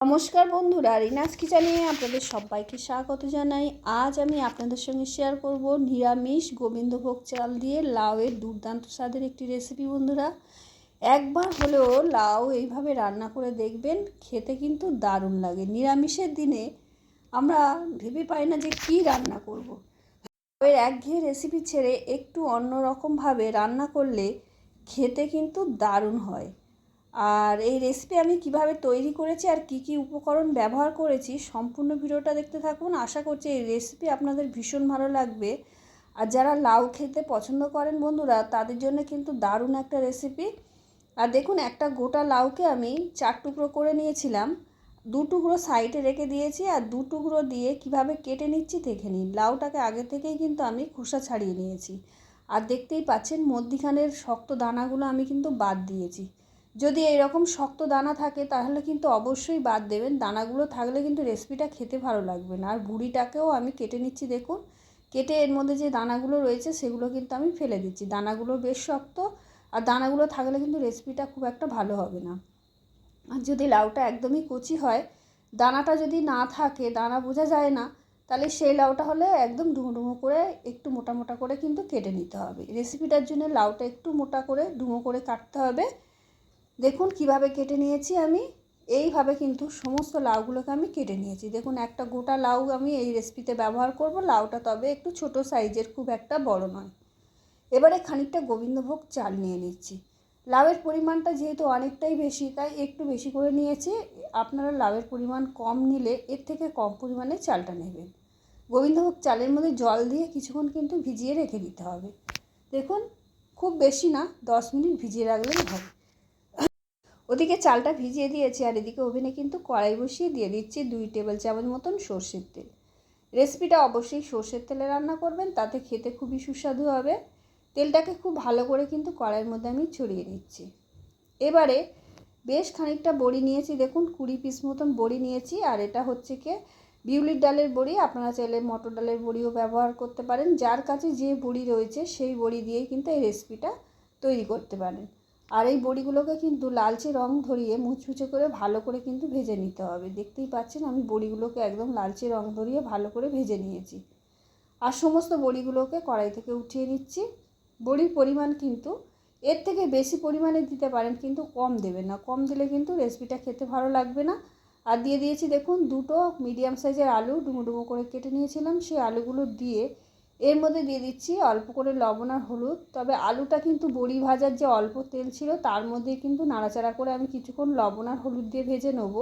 নমস্কার বন্ধুরা রিনাজ কিচেনে আপনাদের সবাইকে স্বাগত জানাই। আজ আমি আপনাদের সঙ্গে শেয়ার করব নিরামিষ গোবিন্দভোগ চাল দিয়ে লাউয়ের দুর্দান্ত স্বাদের একটি রেসিপি বন্ধুরা। একবার হলেও লাউ এইভাবে রান্না করে দেখবেন, খেতে কিন্তু দারুণ লাগে। নিরামিষের দিনে আমরা ভেবে পাই না যে কী রান্না করব। লাউয়ের একঘেয়ে রেসিপি ছেড়ে একটু অন্যরকমভাবে রান্না করলে খেতে কিন্তু দারুণ হয়। আর এই রেসিপি আমি কীভাবে তৈরি করেছি আর কি কি উপকরণ ব্যবহার করেছি সম্পূর্ণ ভিডিওটা দেখতে থাকুন। আশা করছি এই রেসিপি আপনাদের ভীষণ ভালো লাগবে। আর যারা লাউ খেতে পছন্দ করেন বন্ধুরা, তাদের জন্য কিন্তু দারুণ একটা রেসিপি আর দেখুন, একটা গোটা লাউকে আমি চার টুকরো করে নিয়েছিলাম। দু টুকরো সাইডে রেখে দিয়েছি আর দু টুকরো দিয়ে কীভাবে কেটে নিচ্ছি দেখে নিন। লাউটাকে আগে থেকেই কিন্তু আমি খোসা ছাড়িয়ে নিয়েছি। আর দেখতেই পাচ্ছেন, মধ্যিখানের শক্ত দানাগুলো আমি কিন্তু বাদ দিয়েছি। যদি এরকম শক্ত দানা থাকে, তাহলে কিন্তু অবশ্যই বাদ দেবেন। দানাগুলো থাকলে কিন্তু রেসিপিটা খেতে ভালো লাগবে না। আর ভুড়িটাকেও আমি কেটে নিচ্ছি, দেখুন। কেটে এর মধ্যে যে দানাগুলো রয়েছে, সেগুলো কিন্তু আমি ফেলে দিচ্ছি। দানাগুলো বেশ শক্ত, আর দানাগুলো থাকলে কিন্তু রেসিপিটা খুব একটা ভালো হবে না। আর যদি লাউটা একদমই কচি হয়, দানাটা যদি না থাকে, দানা বোঝা যায় না, তাহলে সেই লাউটা হলে একদম ডুমো ডুমো করে একটু মোটা মোটা করে কিন্তু কেটে নিতে হবে। রেসিপিটার জন্য লাউটা একটু মোটা করে, ডুমো করে কাটতে হবে। দেখুন কীভাবে কেটে নিয়েছি আমি। এইভাবে কিন্তু সমস্ত লাউগুলোকে আমি কেটে নিয়েছি। দেখুন, একটা গোটা লাউ আমি এই রেসিপিতে ব্যবহার করব। লাউটা তবে একটু ছোট সাইজের খুব একটা বড় নয়। এবারে খানিকটা গোবিন্দভোগ চাল নিয়ে নিচ্ছি। লাউয়ের পরিমাণটা যেহেতু অনেকটাই বেশি, তাই একটু বেশি করে নিয়েছি। আপনারা লাউয়ের পরিমাণ কম নিলে এর থেকে কম পরিমাণে চালটা নেবেন। গোবিন্দভোগ চালের মধ্যে জল দিয়ে কিছুক্ষণ কিন্তু ভিজিয়ে রেখে দিতে হবে। দেখুন, খুব বেশি না, দশ মিনিট ভিজিয়ে রাখলেই হবে। ওদিকে চালটা ভিজিয়ে দিয়েছি আর এদিকে ওভেনে কিন্তু কড়াই বসিয়ে দিয়ে দিচ্ছি দুই টেবিল চামচ মতন সর্ষের তেল। রেসিপিটা অবশ্যই সর্ষের তেলে রান্না করবেন, তাতে খেতে খুবই সুস্বাদু হবে। তেলটাকে খুব ভালো করে কিন্তু কড়াইয়ের মধ্যে আমি ছড়িয়ে নিচ্ছি এবারে বেশ খানিকটা বড়ি নিয়েছি, দেখুন কুড়ি পিস মতন বড়ি নিয়েছি আর এটা হচ্ছে কি বিউলির ডালের বড়ি। আপনারা চাইলে মটর ডালের বড়িও ব্যবহার করতে পারেন। যার কাছে যে বড়ি রয়েছে সেই বড়ি দিয়েই কিন্তু এই রেসিপিটা তৈরি করতে পারেন। আর এই বড়িগুলোকে কিন্তু লালচে রং ধরিয়ে মুচমুচে করে ভালো করে কিন্তু ভেজে নিতে হবে। দেখতেই পাচ্ছেন আমি বড়িগুলোকে একদম লালচে রং ধরিয়ে ভালো করে ভেজে নিয়েছি। আর সমস্ত বড়িগুলোকে কড়াই থেকে উঠিয়ে নিচ্ছি। বড়ির পরিমাণ কিন্তু এর থেকে বেশি পরিমাণে দিতে পারেন কিন্তু কম দেবেন না। কম দিলে কিন্তু রেসিপিটা খেতে ভালো লাগবে না। আর দিয়ে দিয়েছি দেখুন দুটো মিডিয়াম সাইজের আলু। ডুমো ডুমো করে কেটে নিয়েছিলাম। সেই আলুগুলো দিয়ে এর মধ্যে দিয়ে দিচ্ছি অল্প করে লবণ আর হলুদ। তবে আলুটা কিন্তু বড়ি ভাজার যে অল্প তেল ছিল, তার মধ্যে কিন্তু নাড়াচাড়া করে আমি কিছুক্ষণ লবণ আর হলুদ দিয়ে ভেজে নেব।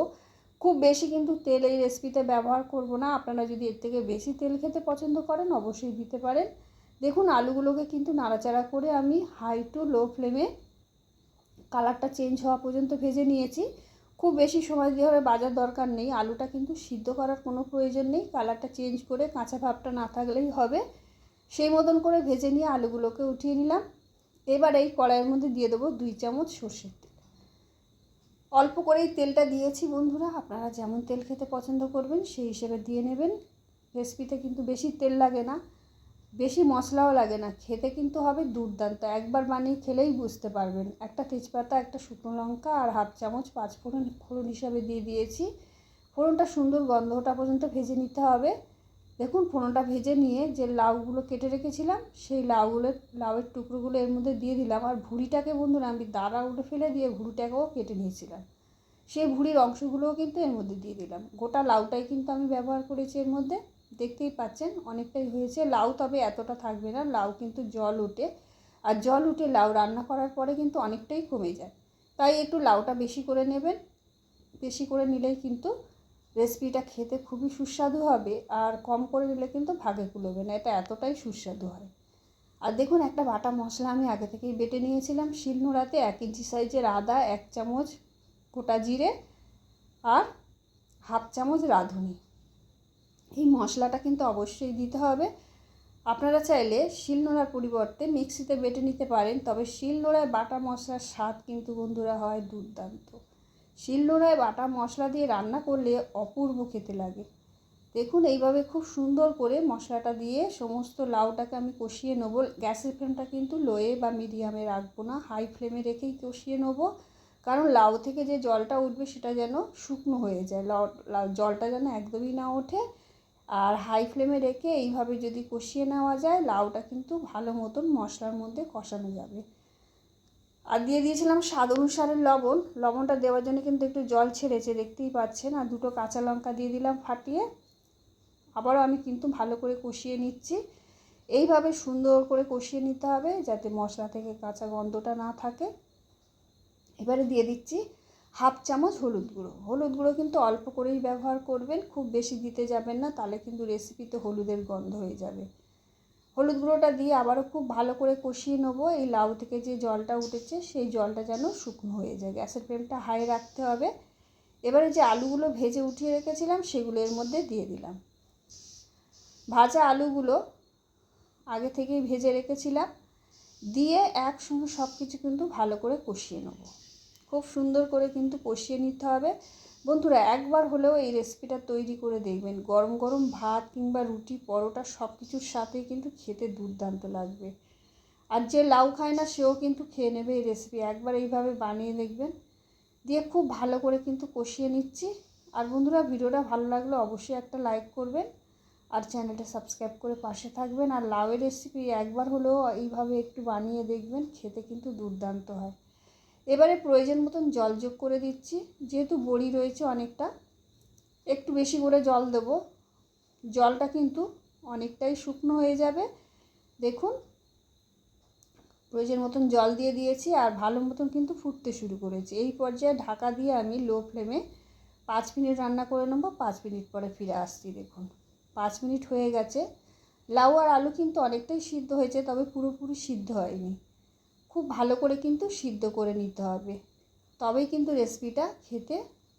খুব বেশি কিন্তু তেল এই রেসিপিতে ব্যবহার করব না। আপনারা যদি এর থেকে বেশি তেল খেতে পছন্দ করেন, অবশ্যই দিতে পারেন। দেখুন, আলুগুলোকে কিন্তু নাড়াচাড়া করে আমি হাই টু লো ফ্লেমে কালারটা চেঞ্জ হওয়া পর্যন্ত ভেজে নিয়েছি। খুব বেশি সময় দিয়ে হবে বাজার দরকার নেই। আলুটা কিন্তু সিদ্ধ করার কোনো প্রয়োজন নেই। কালারটা চেঞ্জ করে কাঁচা ভাবটা না থাকলেই হবে। সেই মতন করে ভেজে নিয়ে আলুগুলোকে উঠিয়ে নিলাম। এবার এই কড়াইয়ের মধ্যে দিয়ে দেবো দুই চামচ সর্ষের তেল। অল্প করেই তেলটা দিয়েছি বন্ধুরা, আপনারা যেমন তেল খেতে পছন্দ করবেন সেই হিসেবে দিয়ে নেবেন। রেসিপিতে কিন্তু বেশি তেল লাগে না, বেশি মশলাও লাগে না, খেতে কিন্তু হবে দুর্দান্ত, একবার বানিয়ে খেলেই বুঝতে পারবেন। একটা তেজপাতা, একটা শুকনো লঙ্কা আর হাফ চামচ পাঁচ ফোড়ন ফোড়ন হিসাবে দিয়ে দিয়েছি। ফোড়নটা সুন্দর গন্ধটা পর্যন্ত ভেজে নিতে হবে। দেখুন, ফোড়নটা ভেজে নিয়ে যে লাউগুলো কেটে রেখেছিলাম, সেই লাউগুলো, লাউয়ের টুকরোগুলো এর মধ্যে দিয়ে দিলাম। আর ভুড়িটাকে বন্ধুরা, আমি দাঁড়া উঠে ফেলে দিয়ে ভুড়িটাকেও কেটে নিয়েছিলাম। সেই ভুড়ির অংশগুলোও কিন্তু এর মধ্যে দিয়ে দিলাম। গোটা লাউটাই কিন্তু আমি ব্যবহার করেছি এর মধ্যে। দেখতেই পাচ্ছেন, অনেকটাই হয়েছে। লাউ তবে এতটা থাকবে না, লাউ কিন্তু জল উঠে। আর জল উঠে লাউ রান্না করার পরে কিন্তু অনেকটাই কমে যায়। তাই একটু লাউটা বেশি করে নেবেন। বেশি করে নিলেই কিন্তু রেসিপিটা খেতে খুবই সুস্বাদু হবে আর কম করে দিলে কিন্তু ভাগে কুলোবে না, এটা এতটাই সুস্বাদু হয়। আর দেখুন, একটা বাটা মশলা আমি আগে থেকেই বেটে নিয়েছিলাম শিলনোড়াতে এক ইঞ্চি সাইজের আদা, এক চামচ গোটা জিরে আর হাফ চামচ রাঁধুনি। এই মশলাটা কিন্তু অবশ্যই দিতে হবে। আপনারা চাইলে শিলনোড়ার পরিবর্তে মিক্সিতে বেটে নিতে পারেন, তবে শিলনোড়ায় বাটা মশলার স্বাদ কিন্তু বন্ধুরা হয় দুর্দান্ত। শিলনোড়ায় বাটা মশলা দিয়ে রান্না করলে অপূর্ব খেতে লাগে। দেখুন এইভাবে খুব সুন্দর করে মশলাটা দিয়ে সমস্ত লাউটাকে আমি কষিয়ে নেব। গ্যাসের ফ্লেমটা কিন্তু লোয়ে বা মিডিয়ামে রাখব না, হাই ফ্লেমে রেখেই কষিয়ে নেব। কারণ লাউ থেকে যে জলটা উঠবে সেটা যেন শুকনো হয়ে যায়, লাউ জলটা যেন একদমই না ওঠে। আর হাই ফ্লেমে রেখে এইভাবে যদি কষিয়ে নেওয়া যায়, লাউটা কিন্তু ভালো মতন মশলার মধ্যে কষানো যাবে। আর দিয়ে দিয়েছিলাম স্বাদ অনুসারে লবণ। লবণটা দেওয়ার জন্য কিন্তু একটু জল ছেড়েছে, দেখতেই পাচ্ছেন। আর দুটো কাঁচা লঙ্কা দিয়ে দিলাম ফাটিয়ে। আবারও আমি কিন্তু ভালো করে কষিয়ে নিচ্ছি। এইভাবে সুন্দর করে কষিয়ে নিতে হবে যাতে মশলা থেকে কাঁচা গন্ধটা না থাকে। এবারে দিয়ে দিচ্ছি হাফ চামচ হলুদ গুঁড়ো। হলুদ গুঁড়ো কিন্তু অল্প করেই ব্যবহার করবেন, খুব বেশি দিতে যাবেন না, তাহলে কিন্তু রেসিপিতে হলুদের গন্ধ হয়ে যাবে। হলুদ গুঁড়োটা দিয়ে আবারও খুব ভালো করে কষিয়ে নেব। এই লাউ থেকে যে জলটা উঠেছে, সেই জলটা যেন শুকনো হয়ে যায়। গ্যাসের ফ্লেমটা হাই রাখতে হবে। এবারে যে আলুগুলো ভেজে উঠিয়ে রেখেছিলাম, সেগুলো এর মধ্যে দিয়ে দিলাম। ভাজা আলুগুলো আগে থেকেই ভেজে রেখেছিলাম। দিয়ে একসঙ্গে সব কিছু কিন্তু ভালো করে কষিয়ে নেব। খুব সুন্দর করে কিন্তু কষিয়ে নিতে হবে। বন্ধুরা, একবার হলেও এই রেসিপিটা তৈরি করে দেখবেন। গরম গরম ভাত কিংবা রুটি, পরোটা সব কিছুর সাথেই কিন্তু খেতে দুর্দান্ত লাগবে। আর যে লাউ খায় না, সেও কিন্তু খেয়ে নেবে এই রেসিপি একবার এইভাবে বানিয়ে দেখবেন। দিয়ে খুব ভালো করে কিন্তু কষিয়ে নিচ্ছি। আর বন্ধুরা, ভিডিওটা ভালো লাগলে অবশ্যই একটা লাইক করবেন। আর চ্যানেলটা সাবস্ক্রাইব করে পাশে থাকবেন। আর লাউয়ের রেসিপি একবার হলেও এইভাবে একটু বানিয়ে দেখবেন, খেতে কিন্তু দুর্দান্ত হয়। এবারে প্রয়োজন মতন জল যোগ করে দিচ্ছি। যেহেতু বড়ি রয়েছে অনেকটা, একটু বেশি করে জল দেবো। জলটা কিন্তু অনেকটাই শুকনো হয়ে যাবে। দেখুন, প্রয়োজন মতন জল দিয়ে দিয়েছি আর ভালো মতন কিন্তু ফুটতে শুরু করেছি। এই পর্যায়ে ঢাকা দিয়ে আমি লো ফ্লেমে পাঁচ মিনিট রান্না করে নেব। পাঁচ মিনিট পরে ফিরে আসছি, দেখুন। পাঁচ মিনিট হয়ে গেছে। লাউ আর আলু কিন্তু অনেকটাই সিদ্ধ হয়েছে, তবে পুরোপুরি সিদ্ধ হয়নি। খুব ভালো করে কিন্তু সিদ্ধ করে নিতে হবে। তবেই কিন্তু রেসিপিটা খেতে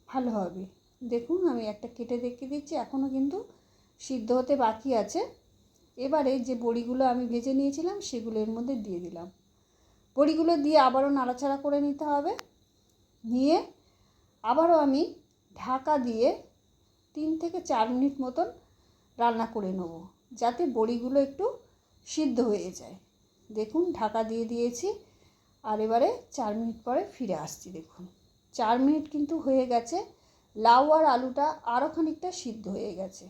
ভালো হবে। দেখুন, আমি একটা কেটে দেখিয়ে দিচ্ছি এখনও কিন্তু সিদ্ধ হতে বাকি আছে। এবারে যে বড়িগুলো আমি ভেজে নিয়েছিলাম, সেগুলো এর মধ্যে দিয়ে দিলাম। বড়িগুলো দিয়ে আবারও নাড়াচাড়া করে নিতে হবে। নিয়ে আবারও আমি ঢাকা দিয়ে তিন থেকে চার মিনিট মতন রান্না করে নেব, যাতে বড়িগুলো একটু সিদ্ধ হয়ে যায়। দেখুন, ঢাকা দিয়ে দিয়েছি। আর এবারে চার মিনিট পরে ফিরে আসছি, দেখুন। চার মিনিট কিন্তু হয়ে গেছে। লাউ আর আলুটা আরও খানিকটা সিদ্ধ হয়ে গেছে।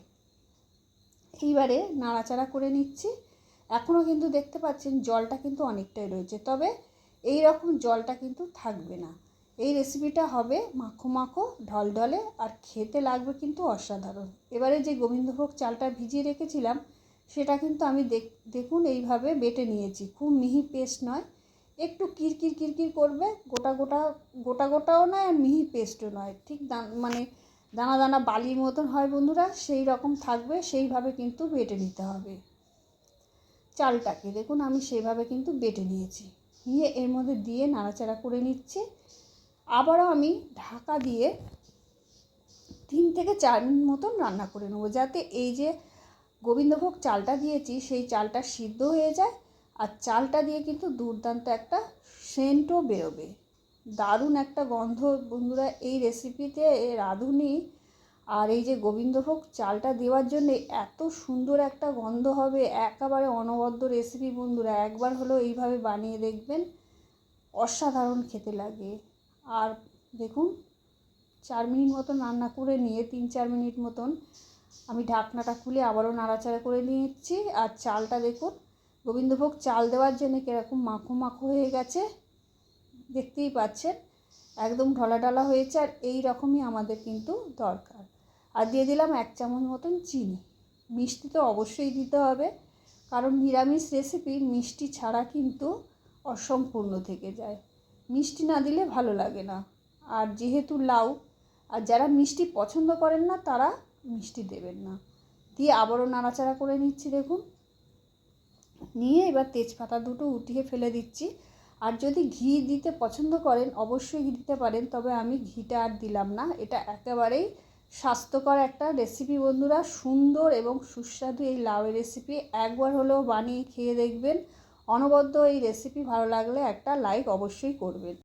এইবারে নাড়াচাড়া করে নিচ্ছি। এখনও কিন্তু দেখতে পাচ্ছেন জলটা কিন্তু অনেকটাই রয়েছে, তবে এই রকম জলটা কিন্তু থাকবে না। এই রেসিপিটা হবে মাখো মাখো, ঢলঢলে, আর খেতে লাগবে কিন্তু অসাধারণ। এবারে যে গোবিন্দভোগ চালটা ভিজিয়ে রেখেছিলাম, সেটা কিন্তু আমি দেখুন, এইভাবে বেটে নিয়েছি। খুব মিহি পেস্ট নয় একটু কিরকির কিরকির করবে, গোটা গোটা গোটা গোটাও নয় আর মিহি পেস্টও নয়। ঠিক মানে দানা দানা বালির মতন হয় বন্ধুরা, সেই রকম থাকবে, সেইভাবে কিন্তু বেটে নিতে হবে। চালটাকে দেখুন, আমি সেভাবে কিন্তু বেটে নিয়েছি। নিয়ে এর মধ্যে দিয়ে নাড়াচাড়া করে নিচ্ছি। আবারও আমি ঢাকা দিয়ে তিন থেকে চার মিনিট মতন রান্না করে নেব, যাতে এই যে গোবিন্দভোগ চালটা দিয়েছি, সেই চালটা সিদ্ধ হয়ে যায় আর চালটা দিয়ে কিন্তু দুর্দান্ত একটা সেন্টও বেরোবে। দারুণ একটা গন্ধ। বন্ধুরা, এই রেসিপিতে রাঁধুনি আর এই যে গোবিন্দভোগ চালটা দেওয়ার জন্য এত সুন্দর একটা গন্ধ হবে, একেবারে অনবদ্য রেসিপি বন্ধুরা। একবার হলেও এইভাবে বানিয়ে দেখবেন, অসাধারণ খেতে লাগে। আর দেখুন, চার মিনিট মতন রান্না করে নিয়ে, তিন চার মিনিট মতন আমি ঢাকনাটা খুলে আবারও নাড়াচাড়া করে নিচ্ছি। আর চালটা দেখুন গোবিন্দভোগ চাল দেওয়ার জন্য কীরকম মাখো মাখো হয়ে গেছে, দেখতেই পাচ্ছেন। একদম ঢলা ঢলা হয়েছে আর এই রকমই আমাদের কিন্তু দরকার। আর দিয়ে দিলাম এক চামচ মতন চিনি। মিষ্টি তো অবশ্যই দিতে হবে, কারণ নিরামিষ রেসিপি মিষ্টি ছাড়া কিন্তু অসম্পূর্ণ থেকে যায়। মিষ্টি না দিলে ভালো লাগে না। আর যেহেতু লাউ, আর যারা মিষ্টি পছন্দ করেন না, তারা মিষ্টি দেবেন না। দিয়ে আবারও নাড়াচাড়া করে নিচ্ছি, দেখুন। নিয়ে এবার তেজপাতা দুটো উঠিয়ে ফেলে দিচ্ছি। আর যদি ঘি দিতে পছন্দ করেন, অবশ্যই ঘি দিতে পারেন, তবে আমি ঘিটা আর দিলাম না। এটা একেবারেই স্বাস্থ্যকর একটা রেসিপি বন্ধুরা, সুন্দর এবং সুস্বাদু এই লাউয়ের রেসিপি একবার হলেও বানিয়ে খেয়ে দেখবেন। অনবদ্য এই রেসিপি ভালো লাগলে একটা লাইক অবশ্যই করবেন।